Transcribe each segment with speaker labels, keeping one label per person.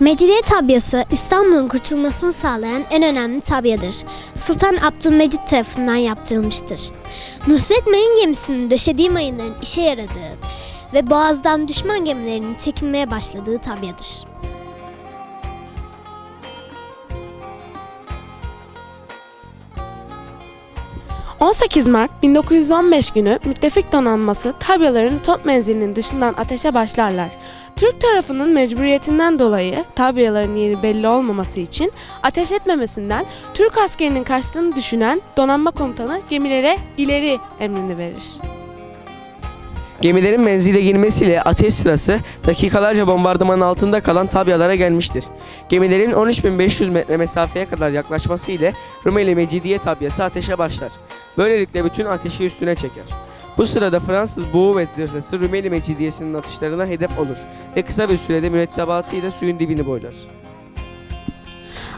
Speaker 1: Mecidiye tabyası İstanbul'un kurtulmasını sağlayan en önemli tabyadır. Sultan Abdülmecit tarafından yaptırılmıştır. Nusret Mayın gemisinin döşediği mayınların işe yaradığı ve boğazdan düşman gemilerinin çekilmeye başladığı tabyadır.
Speaker 2: – 18 Mart 1915 günü müttefik donanması tabyaların top menzilinin dışından ateşe başlarlar. Türk tarafının mecburiyetinden dolayı tabyaların yeri belli olmaması için ateş etmemesinden Türk askerinin kaçtığını düşünen donanma komutanı gemilere ileri emrini verir.
Speaker 3: Gemilerin menzile girmesiyle ateş sırası dakikalarca bombardımanın altında kalan tabyalara gelmiştir. Gemilerin 13.500 metre mesafeye kadar yaklaşması ile Rumeli Mecidiye tabyası ateşe başlar. Böylelikle bütün ateşi üstüne çeker. Bu sırada Fransız Boğuvet zırhlısı Rumeli Mecidiyesi'nin atışlarına hedef olur ve kısa bir sürede mürettebatıyla suyun dibini boylar.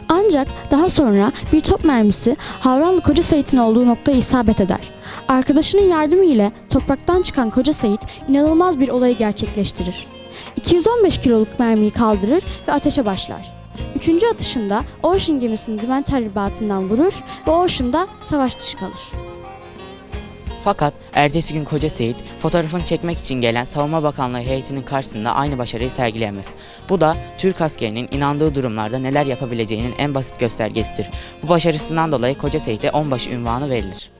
Speaker 4: Ancak daha sonra bir top mermisi Havranlı Koca Seyit'in olduğu noktaya isabet eder. Arkadaşının yardımı ile topraktan çıkan Koca Seyit inanılmaz bir olayı gerçekleştirir. 215 kiloluk mermiyi kaldırır ve ateşe başlar. Üçüncü atışında Ocean gemisinin dümen terribatından vurur ve Ocean'da savaş dışı kalır.
Speaker 5: Fakat ertesi gün Koca Seyit fotoğrafını çekmek için gelen Savunma Bakanlığı heyetinin karşısında aynı başarıyı sergileyemez. Bu da Türk askerinin inandığı durumlarda neler yapabileceğinin en basit göstergesidir. Bu başarısından dolayı Koca Seyit'e onbaşı ünvanı verilir.